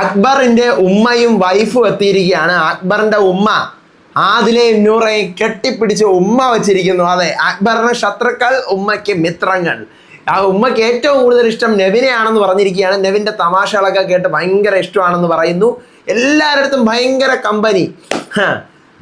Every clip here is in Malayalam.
അക്ബറിന്റെ ഉമ്മയും വൈഫും എത്തിയിരിക്കുകയാണ്. അക്ബറിന്റെ ഉമ്മ ആദിലെ നൂറയെ കെട്ടിപ്പിടിച്ച് ഉമ്മ വച്ചിരിക്കുന്നു. അതെ അക്ബറിന്റെ ശത്രുക്കൾ ഉമ്മയ്ക്ക് മിത്രങ്ങൾ. ആ ഉമ്മയ്ക്ക് ഏറ്റവും കൂടുതൽ ഇഷ്ടം നെവിനെയാണെന്ന് പറഞ്ഞിരിക്കുകയാണ്. നെവിന്റെ തമാശകളൊക്കെ കേട്ട് ഭയങ്കര ഇഷ്ടമാണെന്ന് പറയുന്നു. എല്ലാവരുടെ ഭയങ്കര കമ്പനി.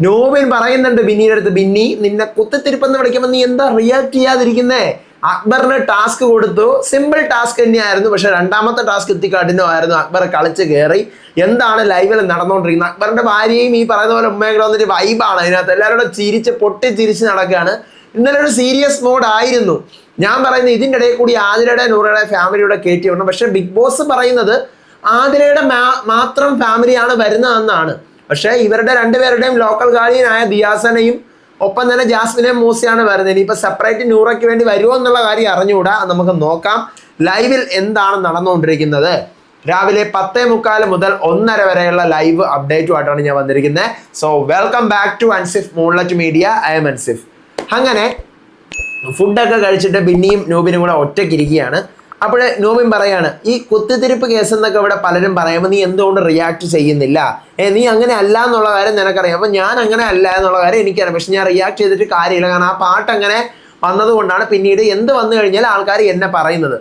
നോബിൻ പറയുന്നുണ്ട് ബിന്നിയുടെ അടുത്ത് ബിന്നി നിന്നെ കുത്തിത്തിരിപ്പെന്ന് വിളിക്കുമ്പോൾ നീ എന്താ റിയാക്ട് ചെയ്യാതിരിക്കുന്നേ? അക്ബറിന് ടാസ്ക് കൊടുത്തു. സിമ്പിൾ ടാസ്ക് തന്നെയായിരുന്നു. പക്ഷെ രണ്ടാമത്തെ ടാസ്ക് എത്തിക്കാട്ടിനുമായിരുന്നു അക്ബർ കളിച്ച് കയറി എന്താണ് ലൈവിൽ നടന്നുകൊണ്ടിരിക്കുന്നത്? അക്ബറിന്റെ ഭാര്യയും ഈ പറയുന്ന പോലെ ഉമ്മയൊക്കെ വന്നിട്ട് വൈബാണ് അതിനകത്ത്. എല്ലാവരും കൂടെ ചിരിച്ച് പൊട്ടി ചിരിച്ച് നടക്കുകയാണ്. ഇന്നലെ ഒരു സീരിയസ് മോഡ് ആയിരുന്നു. ഞാൻ പറയുന്നത് ഇതിന്റെ ഇടയിൽ കൂടി ആതിരയുടെ നൂറയുടെ ഫാമിലിയുടെ കയറ്റി വിടണം പക്ഷെ ബിഗ് ബോസ് പറയുന്നത് ആതിരയുടെ മാത്രം ഫാമിലിയാണ് വരുന്നതെന്നാണ്. പക്ഷേ ഇവരുടെ രണ്ടുപേരുടെയും ലോക്കൽ ഗാർഡിയനായ ദിയാസനയും ഒപ്പം തന്നെ ജാസ്മിനെയും മൂസയാണ് വരുന്നത്. ഇനിയിപ്പോൾ സെപ്പറേറ്റ് ന്യൂറയ്ക്ക് വേണ്ടി വരുമോ എന്നുള്ള കാര്യം അറിഞ്ഞുകൂടാ. നമുക്ക് നോക്കാം. ലൈവിൽ എന്താണ് നടന്നുകൊണ്ടിരിക്കുന്നത്? രാവിലെ പത്തേ മുക്കാൽ മുതൽ ഒന്നര വരെയുള്ള ലൈവ് അപ്ഡേറ്റുമായിട്ടാണ് ഞാൻ വന്നിരിക്കുന്നത്. So welcome back to Ansif moonlight media I am Ansif അങ്ങനെ ഫുഡൊക്കെ കഴിച്ചിട്ട് ബിന്നിയും നൂബിനും കൂടെ ഒറ്റയ്ക്കിരിക്കുകയാണ് അപ്പോൾ നോമിൻ പറയാണ് ഈ കുത്തിത്തിരിപ്പ് കേസ് എന്നൊക്കെ ഇവിടെ പലരും പറയുമ്പോൾ നീ എന്തുകൊണ്ട് റിയാക്ട് ചെയ്യുന്നില്ല? ഏ നീ അങ്ങനെ അല്ല എന്നുള്ള കാര്യം നിനക്കറിയാം. അപ്പം ഞാൻ അങ്ങനെ അല്ല എന്നുള്ള കാര്യം എനിക്കറിയാം. പക്ഷെ ഞാൻ റിയാക്ട് ചെയ്തിട്ട് കാര്യമില്ല. കാരണം ആ പാട്ട് അങ്ങനെ വന്നതുകൊണ്ടാണ് പിന്നീട് എന്ത് വന്നു കഴിഞ്ഞാൽ ആൾക്കാർ എന്നെ പറയുന്നത്.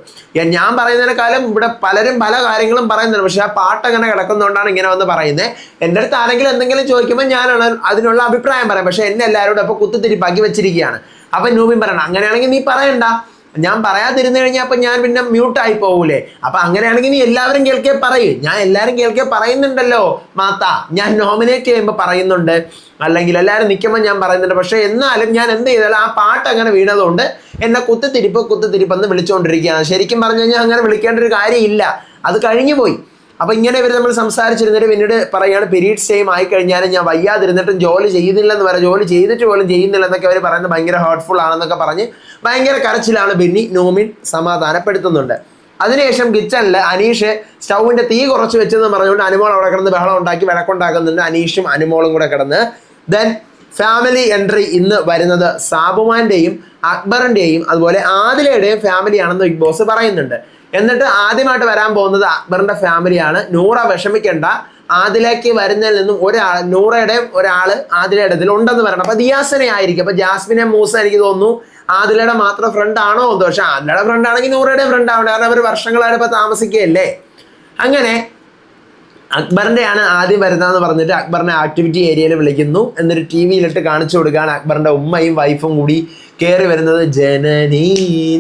ഞാൻ പറയുന്നതിനേക്കാളും ഇവിടെ പലരും പല കാര്യങ്ങളും പറയുന്നുണ്ട്. പക്ഷെ ആ പാട്ട് അങ്ങനെ കിടക്കുന്നതുകൊണ്ടാണ് ഇങ്ങനെ വന്ന് പറയുന്നത് എന്റെ അടുത്ത് ആരെങ്കിലും എന്തെങ്കിലും ചോദിക്കുമ്പോൾ ഞാനാണ് അതിനുള്ള അഭിപ്രായം പറയാം. പക്ഷെ എന്നെ എല്ലാവരോടും അപ്പോൾ കുത്തിത്തിരിപ്പാക്കി വെച്ചിരിക്കുകയാണ്. അപ്പം നൂബിൻ പറയണം അങ്ങനെയാണെങ്കിൽ നീ പറയണ്ട. ഞാൻ പറയാതിരുന്നു കഴിഞ്ഞാൽ അപ്പൊ ഞാൻ പിന്നെ മ്യൂട്ടായി പോകൂലേ അപ്പൊ അങ്ങനെയാണെങ്കിൽ നീ എല്ലാവരും കേൾക്കേ പറയും. ഞാൻ എല്ലാവരും കേൾക്കേ പറയുന്നുണ്ടല്ലോ മാത്ത ഞാൻ നോമിനേറ്റ് ചെയ്യുമ്പോൾ പറയുന്നുണ്ട്. അല്ലെങ്കിൽ എല്ലാവരും നിൽക്കുമ്പോൾ ഞാൻ പറയുന്നുണ്ട്. പക്ഷേ എന്നാലും ഞാൻ എന്ത് ചെയ്താലും ആ പാട്ട് അങ്ങനെ വീണതുകൊണ്ട് എന്നെ കുത്തിത്തിരിപ്പ് കുത്തിത്തിരിപ്പെന്ന് വിളിച്ചുകൊണ്ടിരിക്കുകയാണ് ശരിക്കും പറഞ്ഞു കഴിഞ്ഞാൽ അങ്ങനെ വിളിക്കേണ്ട ഒരു കാര്യമില്ല. അത് കഴിഞ്ഞു പോയി. അപ്പൊ ഇങ്ങനെ ഇവർ നമ്മൾ സംസാരിച്ചിരുന്നിട്ട് പിന്നീട് പറയുകയാണ് പീരീഡ്സ് ടൈം ആയി കഴിഞ്ഞാലും ഞാൻ വയ്യാതിരുന്നിട്ടും ജോലി ചെയ്യുന്നില്ലെന്ന് പറയാം ജോലി ചെയ്തിട്ട് പോലും ചെയ്യുന്നില്ല എന്നൊക്കെ അവർ പറയുന്നത് ഭയങ്കര ഹേർട്ട്ഫുൾ ആണെന്നൊക്കെ പറഞ്ഞ് ഭയങ്കര കരച്ചിലാണ് ബെന്നി നോമിൻ സമാധാനപ്പെടുത്തുന്നുണ്ട്. അതിനുശേഷം കിച്ചണിൽ അനീഷ് സ്റ്റൗവിന്റെ തീ കുറച്ച് വെച്ചെന്ന് പറഞ്ഞുകൊണ്ട് അനുമോൾ അവിടെ കിടന്ന് ബഹളം ഉണ്ടാക്കി വിളക്കുണ്ടാക്കുന്നുണ്ട്. അനീഷും അനുമോളും കൂടെ കിടന്ന്. ദെൻ ഫാമിലി എൻട്രി ഇന്ന് വരുന്നത് സാബുമാന്റെയും അക്ബറിന്റെയും അതുപോലെ ആദിലയുടെയും ഫാമിലിയാണെന്ന് ബിഗ് ബോസ് പറയുന്നുണ്ട്. എന്നിട്ട് ആദ്യമായിട്ട് വരാൻ പോകുന്നത് അക്ബറിന്റെ ഫാമിലിയാണ് നൂറ വിഷമിക്കേണ്ട. ആദിലേക്ക് വരുന്നതിൽ നിന്നും ഒരാൾ നൂറയുടെ ഒരാൾ ആദിലയുടെ ഇതിൽ ഉണ്ടെന്ന് പറയണം. അപ്പൊ ദിയാസനെ ആയിരിക്കും. അപ്പൊ ജാസ്മിനെ മൂസ എനിക്ക് തോന്നുന്നു ആദിലയുടെ മാത്രം ഫ്രണ്ട് ആണോ എന്തോ പക്ഷെ ആദിലയുടെ ഫ്രണ്ട് ആണെങ്കിൽ നൂറയുടെ ഫ്രണ്ട് ആവണ്ട കാരണം അവർ വർഷങ്ങളായിട്ട് താമസിക്കുകയല്ലേ? അങ്ങനെ അക്ബറിന്റെയാണ് ആദ്യം വരുന്നതെന്ന് പറഞ്ഞിട്ട് അക്ബറിനെ ആക്ടിവിറ്റി ഏരിയയിൽ വിളിക്കുന്നു. എന്നൊരു ടി വിയിലിട്ട് കാണിച്ചു കൊടുക്കുകയാണ് അക്ബറിന്റെ ഉമ്മയും വൈഫും കൂടി കയറി വരുന്നത് ജനനീ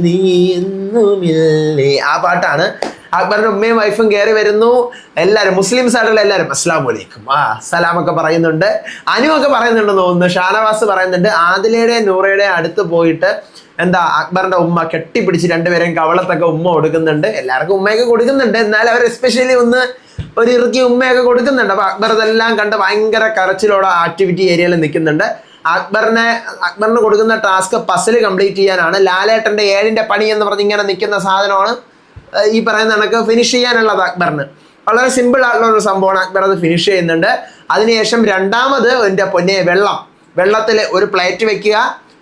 നീ എന്നുമില്ലേ? ആ പാട്ടാണ് അക്ബറിന്റെ ഉമ്മയും വൈഫും കയറി വരുന്നു. എല്ലാവരും മുസ്ലിംസ് ആയിട്ടുള്ള എല്ലാവരും അസ്ലാം വലൈക്കും ആ സലാം ഒക്കെ പറയുന്നുണ്ട്. അനു ഒക്കെ പറയുന്നുണ്ടെന്ന് തോന്നുന്നു. ഷാനവാസ് പറയുന്നുണ്ട് ആദിലയുടെ നൂറയുടെ അടുത്ത് പോയിട്ട് എന്താ അക്ബറിന്റെ ഉമ്മ കെട്ടിപ്പിടിച്ച് രണ്ടുപേരെയും കവളത്തൊക്കെ ഉമ്മ കൊടുക്കുന്നുണ്ട് എല്ലാവർക്കും ഉമ്മയൊക്കെ കൊടുക്കുന്നുണ്ട്. എന്നാൽ അവർ എസ്പെഷ്യലി ഒന്ന് ഒരു ഇറുക്കി ഉമ്മയൊക്കെ കൊടുക്കുന്നുണ്ട്. അപ്പൊ അക്ബർ ഇതെല്ലാം കണ്ട് ഭയങ്കര കരച്ചിലോടെ ആക്ടിവിറ്റി ഏരിയയിൽ നിൽക്കുന്നുണ്ട്. അക്ബറിനെ അക്ബറിന് കൊടുക്കുന്ന ടാസ്ക് പസിൽ കംപ്ലീറ്റ് ചെയ്യാനാണ്. ലാലേട്ടന്റെ ഏഴിന്റെ പണി എന്ന് പറഞ്ഞ് ഇങ്ങനെ നിൽക്കുന്ന സാധനമാണ്. ഈ പറയുന്ന കണക്ക് ഫിനിഷ് ചെയ്യാനുള്ളത് അക്ബറിന്. വളരെ സിമ്പിൾ ആയിട്ടുള്ള ഒരു സംഭവമാണ് അക്ബർ അത് ഫിനിഷ് ചെയ്യുന്നുണ്ട്. അതിനുശേഷം രണ്ടാമത് എന്റെ പൊന്നെ വെള്ളം. വെള്ളത്തിൽ ഒരു പ്ലേറ്റ് വെക്കുക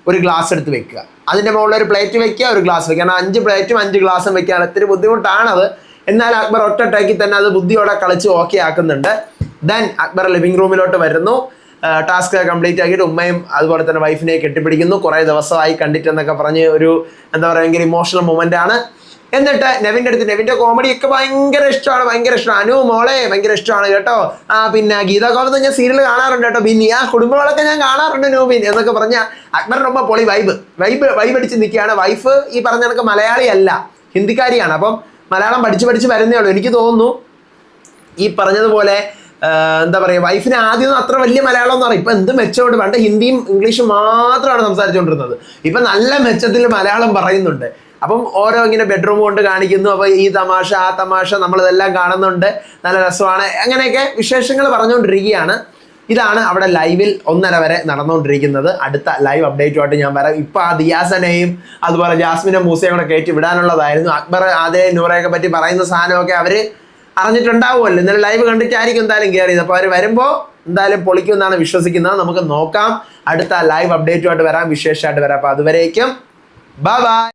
ഒരു ഗ്ലാസ് എടുത്ത് വെക്കുക. അതിന്റെ മുകളിൽ ഒരു പ്ലേറ്റ് വെക്കുക ഒരു ഗ്ലാസ് വെക്കുക. കാരണം അഞ്ച് പ്ലേറ്റും അഞ്ച് ഗ്ലാസും വെക്കുകയാണ് ഇത്തിരി ബുദ്ധിമുട്ടാണത്. എന്നാൽ അക്ബർ ഒറ്റ ടേക്കിൽ തന്നെ അത് ബുദ്ധിയോടെ കളിച്ച് ഓക്കെ ആക്കുന്നുണ്ട്. ദെൻ അക്ബർ ലിവിംഗ് റൂമിലോട്ട് വരുന്നു. ടാസ്ക് കംപ്ലീറ്റ് ആക്കിയിട്ട് ഉമ്മയും അതുപോലെ തന്നെ വൈഫിനെ കെട്ടിപ്പിടിക്കുന്നു. കുറേ ദിവസമായി കണ്ടിട്ടെന്നൊക്കെ പറഞ്ഞ് ഒരു എന്താ പറയുക ഭയങ്കര ഇമോഷണൽ മൊമെന്റ് ആണ്. എന്നിട്ട് നെവിന്റെ അടുത്ത് നെവിന്റെ കോമഡി ഒക്കെ ഭയങ്കര ഇഷ്ടമാണ് ഭയങ്കര ഇഷ്ടമാണ്. അനു മോളെ ഭയങ്കര ഇഷ്ടമാണ് കേട്ടോ. ആ പിന്നെ ഗീതാ ഗോവിന്ദ് ഞാൻ സീരിയൽ കാണാറുണ്ട് കേട്ടോ. ബിന്നി ആ കുടുംബങ്ങളൊക്കെ ഞാൻ കാണാറുണ്ട് നൂബിൻ എന്നൊക്കെ പറഞ്ഞ അക്ബർ ഒപ്പം പൊളി വൈബ് വൈബ് വൈബ് അടിച്ച് നിൽക്കുകയാണ്. വൈഫ് ഈ പറഞ്ഞ കണക്ക് മലയാളി അല്ല ഹിന്ദിക്കാരിയാണ്. അപ്പം മലയാളം പഠിച്ച് പഠിച്ച് വരുന്നേ ഉള്ളൂ. എനിക്ക് തോന്നുന്നു ഈ പറഞ്ഞതുപോലെ എന്താ പറയുക വൈഫിന് ആദ്യമൊന്നും അത്ര വലിയ മലയാളം എന്ന് പറയും ഇപ്പം എന്ത് മെച്ചമുണ്ട്. പണ്ട് ഹിന്ദിയും ഇംഗ്ലീഷും മാത്രമാണ് സംസാരിച്ചുകൊണ്ടിരുന്നത്. ഇപ്പം നല്ല മെച്ചത്തിൽ മലയാളം പറയുന്നുണ്ട്. അപ്പം ഓരോ ഇങ്ങനെ ബെഡ്റൂം കൊണ്ട് കാണിക്കുന്നു. അപ്പോൾ ഈ തമാശ ആ തമാശ നമ്മളിതെല്ലാം കാണുന്നുണ്ട്. നല്ല രസമാണ്. അങ്ങനെയൊക്കെ വിശേഷങ്ങൾ പറഞ്ഞുകൊണ്ടിരിക്കുകയാണ്. ഇതാണ് അവിടെ ലൈവിൽ ഒന്നര വരെ നടന്നുകൊണ്ടിരിക്കുന്നത്. അടുത്ത ലൈവ് അപ്ഡേറ്റുമായിട്ട് ഞാൻ വരാം. ഇപ്പൊ ആ ദിയാസനെയും അതുപോലെ ജാസ്മിനെ മൂസയും കൂടെ കയറ്റി വിടാനുള്ളതായിരുന്നു. അക്ബർ ആദ്യ നൂറയൊക്കെ പറ്റി പറയുന്ന സാധനമൊക്കെ അവർ അറിഞ്ഞിട്ടുണ്ടാവുമല്ലോ. ഇന്നലെ ലൈവ് കണ്ടിട്ടായിരിക്കും എന്തായാലും കയറിയത് അപ്പോൾ അവർ വരുമ്പോൾ എന്തായാലും പൊളിക്കുമെന്നാണ് വിശ്വസിക്കുന്നത്. നമുക്ക് നോക്കാം. അടുത്ത ലൈവ് അപ്ഡേറ്റുമായിട്ട് വരാം. വിശേഷമായിട്ട് വരാം. അപ്പോൾ അതുവരേക്കും. Bye bye